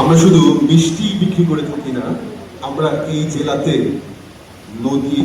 আমরা শুধু মিষ্টি বিক্রি করে থাকি না, আমরা এই জেলাতে নদী,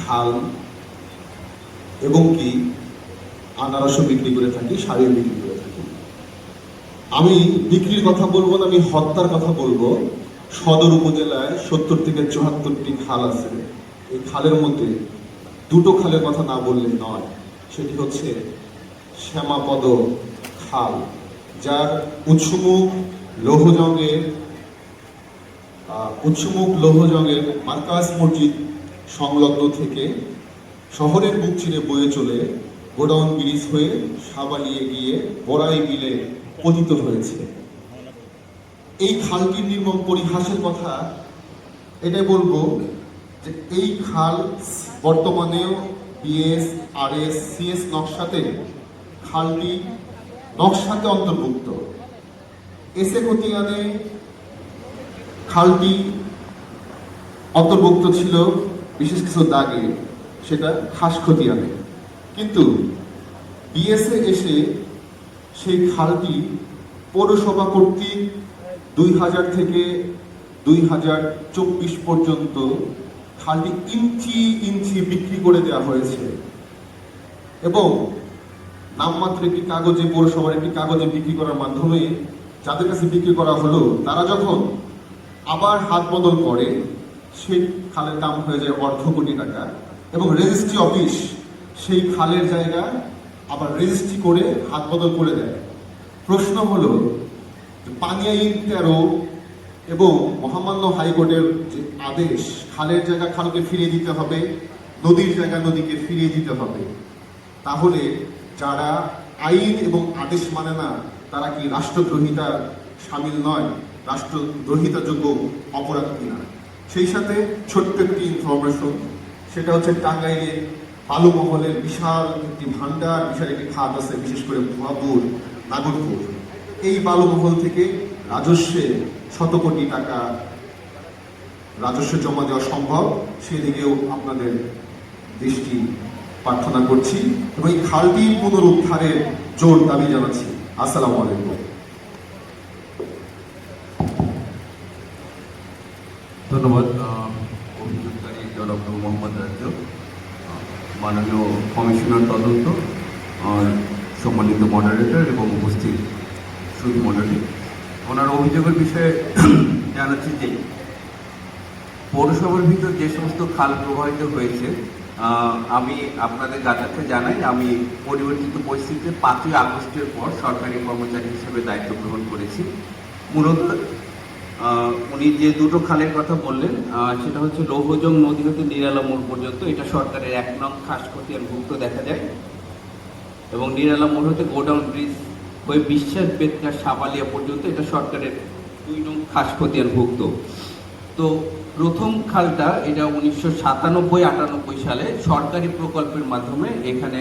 খাল এবং কি আনারসও বিক্রি করে থাকি শাড়িও বিক্রি করে থাকি। আমি বিক্রির কথা বলব না, আমি হত্যার কথা বলব। সদর উপজেলায় সত্তর থেকে চুয়াত্তরটি খাল আছে। এই খালের মধ্যে দুটো খালের কথা না বললে নয়, সেটি হচ্ছে শ্যামাপদ খাল। যার উৎসমুখ লৌহজঙ্গের উৎসমুখ লৌহজঙ্গের মার্কাস মসজিদ সংলগ্ন থেকে শহরের বুক চিরে বয়ে চলে গোডাউন ব্রিজ হয়ে সাবালিয়ে গিয়ে বড়াই বিলে পতিত হয়েছে। এই খালটির নির্মম পরিহাসের কথা এটাই বলব যে এই খাল বর্তমানেও বিএস আর এস সিএস নকশাতে খালটি নকশাতে অন্তর্ভুক্ত। এসে খতিয়ানে খালটি অন্তর্ভুক্ত ছিল বিশেষ কিছু দাগে, সেটা খাস খতিয়ানে। কিন্তু বিএসএ এসে সেই খালটি পৌরসভা কর্তৃক দুই হাজার থেকে দুই হাজার চব্বিশ পর্যন্ত খালটি ইঞ্চি ইঞ্চি বিক্রি করে দেওয়া হয়েছে। এবং নামমাত্র একটি কাগজে পৌরসভার একটি কাগজে বিক্রি করার মাধ্যমে যাদের কাছে বিক্রি করা হলো, তারা যখন আবার হাত বদল করে, সেই খালের দাম হয়ে যায় অর্ধ কোটি টাকা এবং রেজিস্ট্রি অফিস সেই খালের জায়গা আবার রেজিস্ট্রি করে হাত বদল করে দেয়। প্রশ্ন হলো যে পানি আইন তেরো এবং মহামান্য হাইকোর্টের যে আদেশ, খালের জায়গা খালকে ফিরিয়ে দিতে হবে, নদীর জায়গা নদীকে ফিরিয়ে দিতে হবে। তাহলে যারা আইন এবং আদেশ মানে না, তারা কি রাষ্ট্রদ্রোহিতা সামিল নয়? রাষ্ট্রদ্রোহিতাযোগ্য অপরাধ কিনা? সেই সাথে ছোট্ট একটি ইনফরমেশন সেটা হচ্ছে টাঙ্গাইলে বালুমহলের বিশাল একটি ভান্ডার বিশাল একটি খাত আছে, বিশেষ করে ভুয়াপুর, নাগরপুর। এই বালুমহল থেকে রাজস্বে শত কোটি টাকা রাজস্ব জমা দেওয়া সম্ভব। সেদিকেও আপনাদের দৃষ্টি প্রার্থনা করছি এবং এই খালটি পুনরুদ্ধারের জোর দাবি জানাচ্ছি। আসসালামু আলাইকুম। ধন্যবাদ অভিযোগকারী জনাব মোহাম্মদ রাজ্য মাননীয় কমিশনার তদন্ত, আর সম্মানিত মডারেটর এবং উপস্থিত শ্রুতি মণ্ডলী। ওনার অভিযোগের বিষয়ে জানাচ্ছি যে, পৌরসভার ভিতর যে সমস্ত খাল প্রবাহিত হয়েছে আমি আপনাদের গাছাকে জানাই, আমি পরিবর্তিত পরিস্থিতিতে পাঁচই আগস্টের পর সরকারি কর্মচারী হিসেবে দায়িত্ব গ্রহণ করেছি। মূলত উনি যে দুটো খালের কথা বললেন সেটা হচ্ছে লৌহজং নদী হতে নিরালা মোড় পর্যন্ত, এটা সরকারের এক নং খাস ভুক্ত দেখা যায়। এবং নিরালা মোড় হতে গোডাউন ব্রিজ হয়ে বিশ্বাস বেদকার সাবালিয়া পর্যন্ত, এটা সরকারের দুই নং খাস ভুক্ত তো প্রথম খালটা এটা উনিশশো সাতানব্বই, আটানব্বই সালে সরকারি প্রকল্পের মাধ্যমে এখানে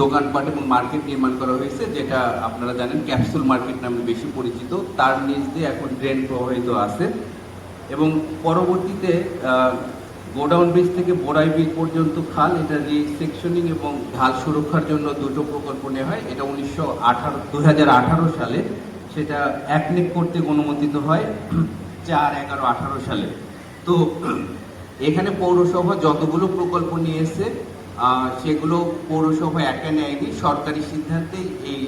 দোকানপাট এবং মার্কেট নির্মাণ করা হয়েছে, যেটা আপনারা জানেন ক্যাপসুল মার্কেট নামে বেশি পরিচিত। তার নিচ দিয়ে এখন ড্রেন প্রবাহিত আছে এবং পরবর্তীতে গোডাউন ব্রিজ থেকে বোরাই ব্রিজ পর্যন্ত খাল, এটা রিসেকশনিং এবং ঢাল সুরক্ষার জন্য দুটো প্রকল্প নেওয়া হয়। এটা উনিশশো আঠারো দু সালে সেটা একনেক কর্তৃক অনুমোদিত হয় চার এগারো আঠারো সালে। তো এখানে পৌরসভা যতগুলো প্রকল্প নিয়ে এসে আহ, সেগুলো পৌরসভা একা নেয়নি সরকারি সিদ্ধান্তেই এই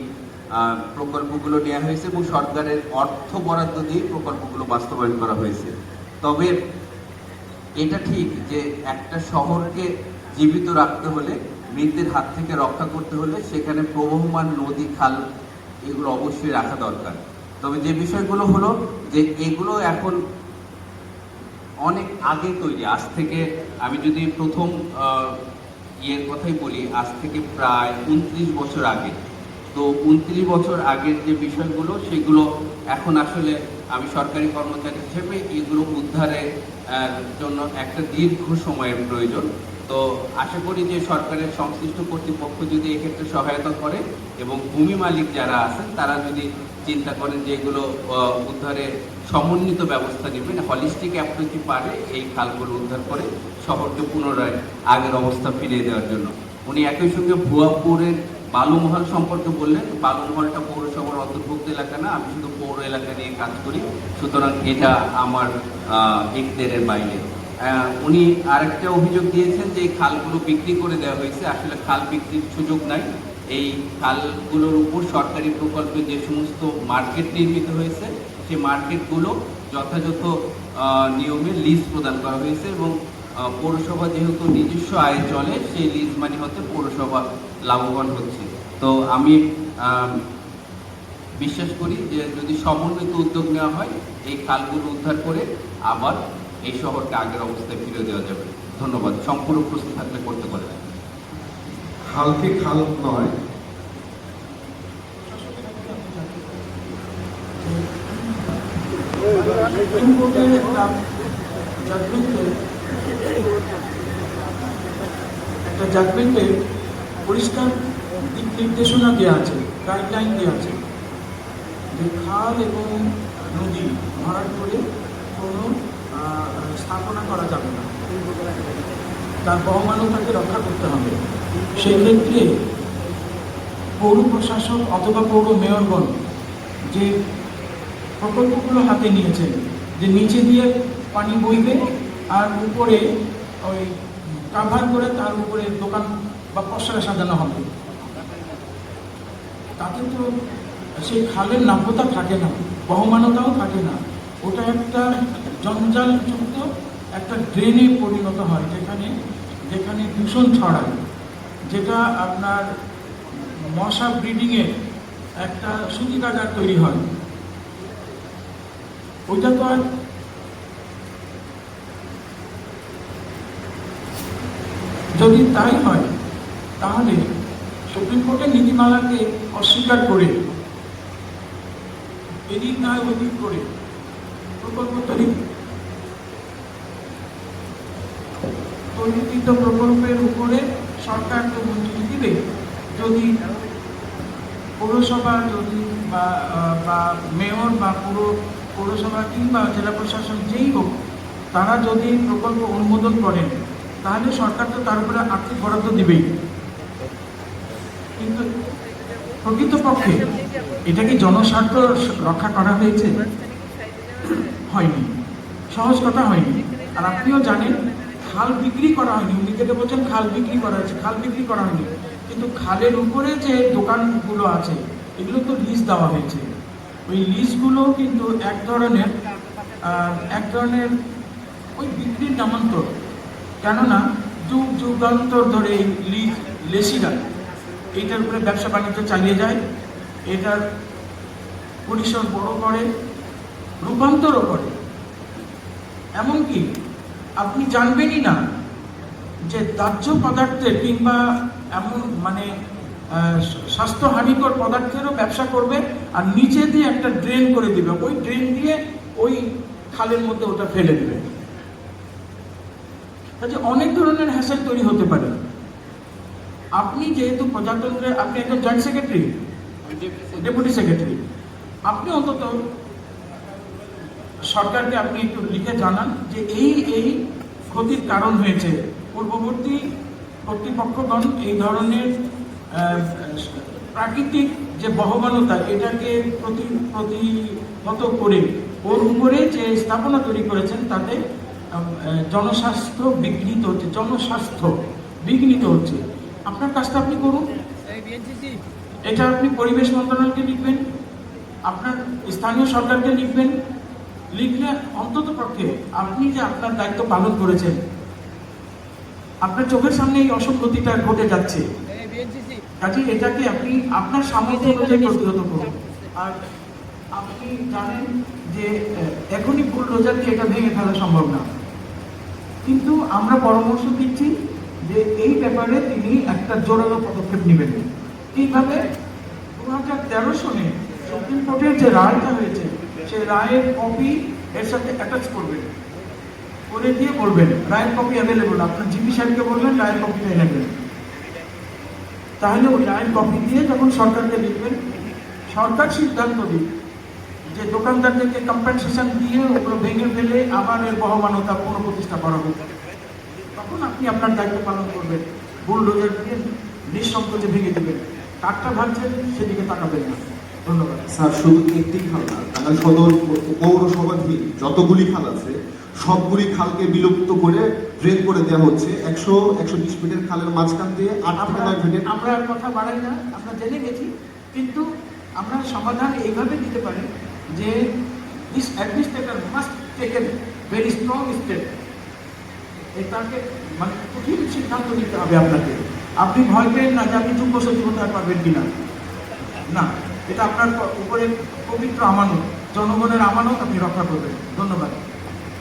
প্রকল্পগুলো নেওয়া হয়েছে এবং সরকারের অর্থ বরাদ্দ দিয়ে প্রকল্পগুলো বাস্তবায়ন করা হয়েছে। তবে এটা ঠিক যে একটা শহরকে জীবিত রাখতে হলে মৃতের হাত থেকে রক্ষা করতে হলে সেখানে প্রবহমান নদী খাল এগুলো অবশ্যই রাখা দরকার। তবে যে বিষয়গুলো হলো যে এগুলো এখন অনেক আগে তৈরি। আজ থেকে আমি যদি প্রথম ইয়ের কথাই বলি, আজ থেকে প্রায় উনত্রিশ বছর আগে। তো উনত্রিশ বছর আগের যে বিষয়গুলো, সেগুলো এখন আসলে আমি সরকারি কর্মচারী হিসেবে এগুলো উদ্ধারের জন্য একটা দীর্ঘ সময়ের প্রয়োজন। তো আশা করি যে সরকারের সংশ্লিষ্ট কর্তৃপক্ষ যদি এক্ষেত্রে সহায়তা করে এবং ভূমি মালিক যারা আছেন, তারা যদি চিন্তা করেন যে এগুলো উদ্ধারে সমন্বিত ব্যবস্থা নেবেন হলিস্টিক অ্যাপ্রোচে পারে এই খালগুলো উদ্ধার করে শহরকে পুনরায় আগের অবস্থা ফিরিয়ে দেওয়ার জন্য। উনি একই সঙ্গে ভুয়াপুরের বালুমহল সম্পর্কে বললেন। বালুমহলটা পৌরসভা অন্তর্ভুক্ত এলাকা না আমি শুধু পৌর এলাকা নিয়ে কাজ করি। সুতরাং এটা আমার এখতের বাইরে। উনি আরেকটা অভিযোগ দিয়েছেন যে খালগুলো বিক্রি করে দেওয়া হয়েছে। আসলে খাল বিক্রির সুযোগ নাই। এই খালগুলোর উপর সরকারি প্রকল্পে যে সমস্ত মার্কেট নির্মিত হয়েছে সেই মার্কেটগুলো যথাযথ নিয়মে লিজ প্রদান করা হয়েছে এবং পৌরসভা যেহেতু নিজস্ব আয় চলে সেই লিজ মানি হতে পৌরসভা লাভবান হচ্ছে। তো আম, বিশ্বাস করি যে যদি সমন্বিত উদ্যোগ নেওয়া হয় এই খালগুলো উদ্ধার করে আবার এই শহরকে আগের অবস্থায় ফিরে দেওয়া যাবে। ধন্যবাদ। সম্পূর্ণ প্রস্তুত থাকলে করতে পারবেন খালকে খাল নয়? একটা জাজমেন্টে একটা জাজমেন্টে পরিষ্কার দিক নির্দেশনা দেওয়া আছে গাইডলাইন দেওয়া আছে। যে খাল এবং নদী ভরাট করে কোনো স্থাপনা করা যাবে না। তার বহমানতাকে রক্ষা করতে হবে। সেই ক্ষেত্রে পৌর প্রশাসক অথবা পৌর মেয়রগণ যে প্রকল্পগুলো হাতে নিয়েছেন, যে নিচে দিয়ে পানি বইবে আর উপরে ওই কাভার করে তার উপরে দোকান বা পশরা সাজানো হবে। তাতে তো সেই খালের নাব্যতা থাকে না, বহমানতাও থাকে না। ওটা একটা জঞ্জালযুক্ত একটা ড্রেনে পরিণত হয়, যেখানে যেখানে দূষণ ছড়ায়, যেটা আপনার মশা ব্রিডিংয়ের একটা সুতিকাগার তৈরি হয়। ওইটা তো আর যদি তাই হয়, তাহলে সুপ্রিম কোর্টের নীতিমালাকে অস্বীকার করে এদিক নয় ওদিক করে। প্রকল্প তৈরি তৈরিকৃত প্রকল্পের উপরে সরকার তো মঞ্জুরি দিবে। যদি পৌরসভা, যদি বা বা মেয়র বা পুরো, পৌরসভা কিংবা জেলা প্রশাসন যেই হোক, তারা যদি প্রকল্প অনুমোদন করেন, তাহলে সরকার তো তার উপরে আর্থিক বরাদ্দ দিবেই। কিন্তু প্রকৃতপক্ষে এটা কি জনস্বার্থ রক্ষা করা হয়েছে? হয়নি। সহজ কথা হয়নি। আর আপনিও জানেন, খাল বিক্রি করা হয়নি। উনি যেটা বলছেন খাল বিক্রি করা হয়েছে, খাল বিক্রি করা হয়নি। কিন্তু খালের উপরে যে দোকানগুলো আছে, এগুলো তো লিজ দেওয়া হয়েছে। ওই লিজগুলো কিন্তু এক ধরনের এক ধরনের ওই বিক্রির নামান্তর। কেননা যুগ যুগান্তর ধরে এই লিজ লেসিরা এইটার উপরে ব্যবসা বাণিজ্য চালিয়ে যায়, এটার পরিসর বড় করে, রূপান্তরও করে। এমনকি আপনি জানবেনই না যে দাহ্য পদার্থের কিংবা এমন মানে স্বাস্থ্য হানিকর পদার্থেরও ব্যবসা করবে আর নিচে দিয়ে একটা ড্রেন করে দিবে। ওই ড্রেন দিয়ে ওই খালের মধ্যে ওটা ফেলে দেবে। কাজে অনেক ধরনের হ্যাসেল তৈরি হতে পারে। আপনি যেহেতু প্রজাতন্ত্রের, আপনি একজন জয়েন্ট সেক্রেটারি ডেপুটি সেক্রেটারি আপনি অন্তত সরকারকে আপনি একটু লিখে জানান যে এই এই ক্ষতির কারণ হয়েছে। পূর্ববর্তী কর্তৃপক্ষগণ এই ধরনের প্রাকৃতিক যে বহমানতা, এটাকে প্রতি, প্রতিহত করে, ওর উপরে যে স্থাপনা তৈরি করেছেন, তাতে জনস্বাস্থ্য বিঘ্নিত হচ্ছে, জনস্বাস্থ্য বিঘ্নিত হচ্ছে। আপনার কাজটা আপনি করুন। এটা আপনি পরিবেশ মন্ত্রণালয়কে লিখবেন, আপনার স্থানীয় সরকারকে লিখবেন। লিখলে অন্তত পক্ষে আপনি যে আপনার দায়িত্ব পালন করেছেন, আপনার চোখের সামনে এই অসঙ্গতিটা ঘটে যাচ্ছে। কাজে এটাকে আপনি আপনার সামর্থ্য অনুযায়ী প্রতিহত করুন। আর আপনি জানেন যে এখনই ভুল দিয়ে এটা ভেঙে ফেলা সম্ভব না। কিন্তু আমরা পরামর্শ দিচ্ছি যে এই ব্যাপারে তিনি একটা জোরালো পদক্ষেপ নেবেন। এইভাবে দু হাজার তেরো সনে সুপ্রিম কোর্টের যে রায়টা হয়েছে, সেই রায়ের কপি এর সাথে অ্যাটাচ করবেন। করে দিয়ে বলবেন, রায়ের কপি অ্যাভেলেবল আপনার জিপি সাহেবকে বলবেন, রায়ের কপিটা এনেবেন তাহলে ওই রায়ের কপি দিয়ে যখন সরকারকে লিখবেন, সরকার সিদ্ধান্ত দিক যে দোকানদারদেরকে কম্পেনসেশন দিয়ে ওগুলো ভেঙে ফেলে আবার এর বহমানতা পুনঃপ্রতিষ্ঠা করা হোক। তখন আপনি আপনার দায়িত্ব পালন করবেন। বুলডোজার দিয়ে নিঃসংকোচে ভেঙে দেবেন। কাঠটা ভাঙছেন সেদিকে তাকাবেন না। ধন্যবাদ। স্যার শুধু একটি খাল না টাঙ্গাইল সদর পৌরসভাধীন যতগুলি খাল আছে সবগুলি খালকে বিলুপ্ত করে ড্রেন করে দেওয়া হচ্ছে। একশো একশো বিশ ফিটের খালের মাঝখান দিয়ে আট ফিটের আমরা আর কথা বাড়াই না আমরা জেনে গেছি। কিন্তু আমরা সমাধান এইভাবে দিতে পারি যে this administrator must taken very strong step এটাকে মানে কঠিন সিদ্ধান্ত নিতে হবে আপনাকে। আপনি ভয় পেন না যে আপনি যুগ্ম সচিবতা পাবেন কিনা। না, এটা আপনার উপরে পবিত্র আমানত, জনগণের আমানত আপনি রক্ষা করবেন। ধন্যবাদ।